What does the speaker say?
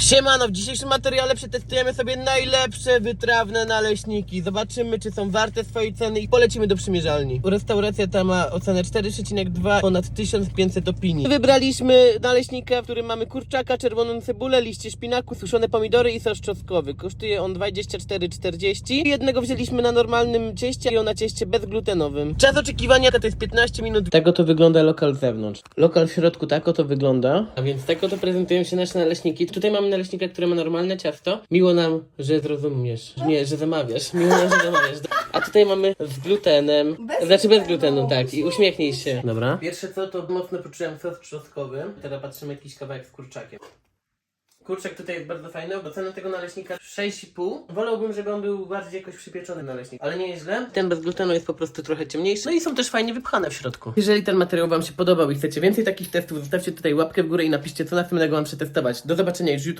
Siemano, w dzisiejszym materiale przetestujemy sobie najlepsze wytrawne naleśniki. Zobaczymy, czy są warte swojej ceny i polecimy do przymierzalni. Restauracja ta ma ocenę 4,2, ponad 1500 opinii. Wybraliśmy naleśnika, w którym mamy kurczaka, czerwoną cebulę, liście szpinaku, suszone pomidory i sos czosnkowy. Kosztuje on 24,40. Jednego wzięliśmy na normalnym cieście i on na cieście bezglutenowym. Czas oczekiwania to jest 15 minut. Tak oto wygląda lokal z zewnątrz. Lokal w środku tak oto wygląda. A więc tak oto prezentują się nasze naleśniki. Tutaj mamy naleśnika, który ma normalne ciasto. Miło nam, że zrozumiesz. Nie, że zamawiasz. Miło nam, że zamawiasz. A tutaj mamy z glutenem. Bez znaczy bez glutenu. tak. I uśmiechnij się. Dobra. Pierwsze co, to mocno poczułem sos trzostkowy. Teraz patrzymy jakiś kawałek z kurczakiem. Kurczak tutaj jest bardzo fajny, bo cena tego naleśnika 6,5. Wolałbym, żeby on był bardziej jakoś przypieczony naleśnik, ale nie jest źle. Ten bez glutenu jest po prostu trochę ciemniejszy. No i są też fajnie wypchane w środku. Jeżeli ten materiał Wam się podobał i chcecie więcej takich testów, zostawcie tutaj łapkę w górę i napiszcie, co następnego Wam przetestować. Do zobaczenia już jutro.